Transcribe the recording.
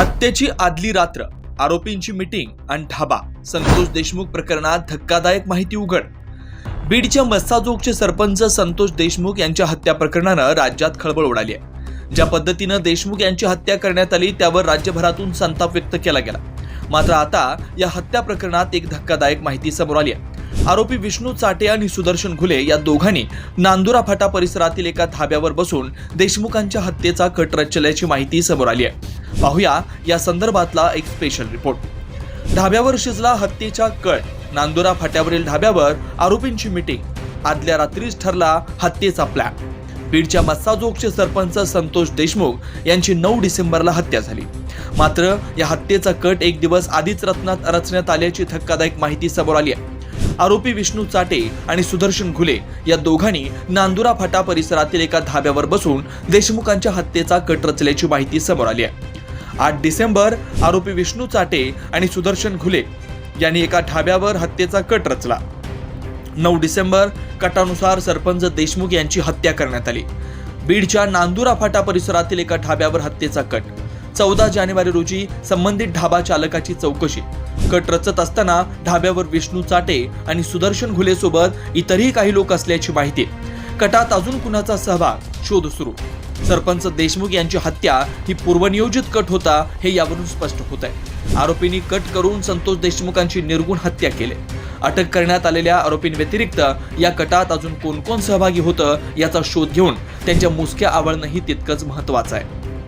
हत्येची आदली रात्र आरोपींची मिटिंग आणि ढाबा संतोष देशमुख प्रकरणात धक्कादायक माहिती उघड. बीडच्या मस्साजोगचे सरपंच संतोष देशमुख यांच्या हत्या प्रकरणानं राज्यात खळबळ उडाली आहे. ज्या पद्धतीनं देशमुख यांची हत्या करण्यात आली त्यावर राज्यभरातून संताप व्यक्त केला गेला. मात्र आता या हत्या प्रकरणात एक धक्कादायक माहिती समोर आली आहे. आरोपी विष्णू चाटे आणि सुदर्शन घुले या दोघांनी नांदुरा फाटा परिसरातील एका धाब्यावर बसून देशमुखांच्या हत्येचा कट रचल्याची माहिती समोर आली आहे. पाहूया या संदर्भातला एक स्पेशल रिपोर्ट ढाब्यावर शिजला हत्येचा कळ नांदुरा फाट्यावरील ढाब्यावर आरोपींची मिटिंग आदल्या रात्रीच ठरला हत्येचा प्लॅन बीडच्या मस्साजोगचे सरपंच संतोष देशमुख यांची नऊ डिसेंबरला हत्या झाली. मात्र या हत्येचा कट एक दिवस आधीच रत्नात रचण्यात आल्याची धक्कादायक माहिती समोर आली आहे. आरोपी विष्णू चाटे आणि सुदर्शन घुले या दोघांनी नांदुरा फाटा परिसरातील एका धाब्यावर बसून देशमुखांच्या हत्येचा कट रचल्याची माहिती समोर आली आहे. आठ डिसेंबर आरोपी विष्णू चाटे आणि सुदर्शन घुले यांनी एका ढाब्यावर हत्येचा कट रचला. नऊ डिसेंबर कटानुसार सरपंच देशमुख यांची हत्या करण्यात आली. बीडच्या नांदुरा फाटा परिसरातील एका ढाब्यावर हत्येचा कट. चौदा जानेवारी रोजी संबंधित ढाबा चालकाची चौकशी. कट रचत असताना ढाब्यावर विष्णू चाटे आणि सुदर्शन घुले सोबत इतरही काही लोक असल्याची माहिती. कटात अजून कुणाचा सहभाग? शोध सुरू. सरपंच देशमुख यांची हत्या ही पूर्वनियोजित कट होता हे यावरून स्पष्ट होत आहे. आरोपींनी कट करून संतोष देशमुखांची निर्गुण हत्या केली. अटक करण्यात आलेल्या आरोपींव्यतिरिक्त या कटात अजून कोण कोण सहभागी होतं याचा शोध घेऊन त्यांच्या मुसक्या आवळणंही तितकंच महत्वाचं आहे.